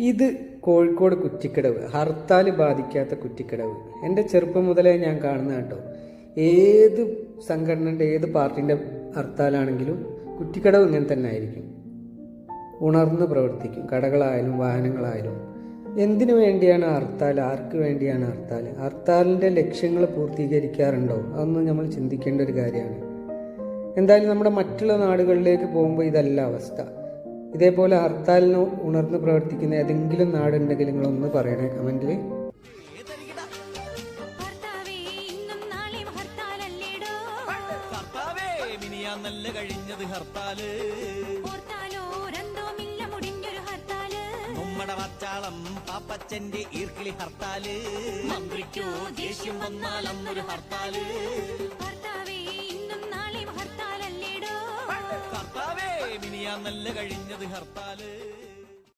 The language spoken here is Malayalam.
ഇത് കോഴിക്കോട് കുറ്റിക്കടവ് ഹർത്താൽ ബാധിക്കാത്ത കുറ്റിക്കടവ്. എന്റെ ചെറുപ്പം മുതലേ ഞാൻ കാണുന്ന കേട്ടോ ഏത് സംഘടനയുടെ ഏത് പാർട്ടിന്റെ ഹർത്താലാണെങ്കിലും കുറ്റിക്കടവ് ഇങ്ങനെ തന്നെ ആയിരിക്കും. ഉണർന്ന് പ്രവർത്തിക്കും. കടകളായാലും വാഹനങ്ങളായാലും. എന്തിനു വേണ്ടിയാണ് ഹർത്താൽ ആർക്ക് വേണ്ടിയാണ് ഹർത്താൽ ഹർത്താലിന്റെ ലക്ഷ്യങ്ങൾ പൂർത്തീകരിക്കാറുണ്ടോ? അതൊന്നും നമ്മൾ ചിന്തിക്കേണ്ട ഒരു കാര്യമാണ്. എന്തായാലും നമ്മുടെ മറ്റുള്ള നാടുകളിലേക്ക് പോകുമ്പോൾ ഇതല്ല അവസ്ഥ. ഇതേപോലെ ഹർത്താലിന് ഉണർന്ന് പ്രവർത്തിക്കുന്ന ഏതെങ്കിലും നാടുണ്ടെങ്കിൽ നിങ്ങളൊന്ന് പറയണേ കമന്റിൽ മിനിയാന്നല്ല കഴിഞ്ഞത് ഹർത്താൽ. നമ്മുടെ വച്ചാളം പാപ്പച്ചന്റെ ഈർക്കിളി ഹർത്താൽ. മന്ത്രിക്കോ ദേഷ്യം വന്നാൽ അന്നൊരു ഹർത്താൽ. മിനിയാന്നല്ല കഴിഞ്ഞത് ഹർത്താൽ?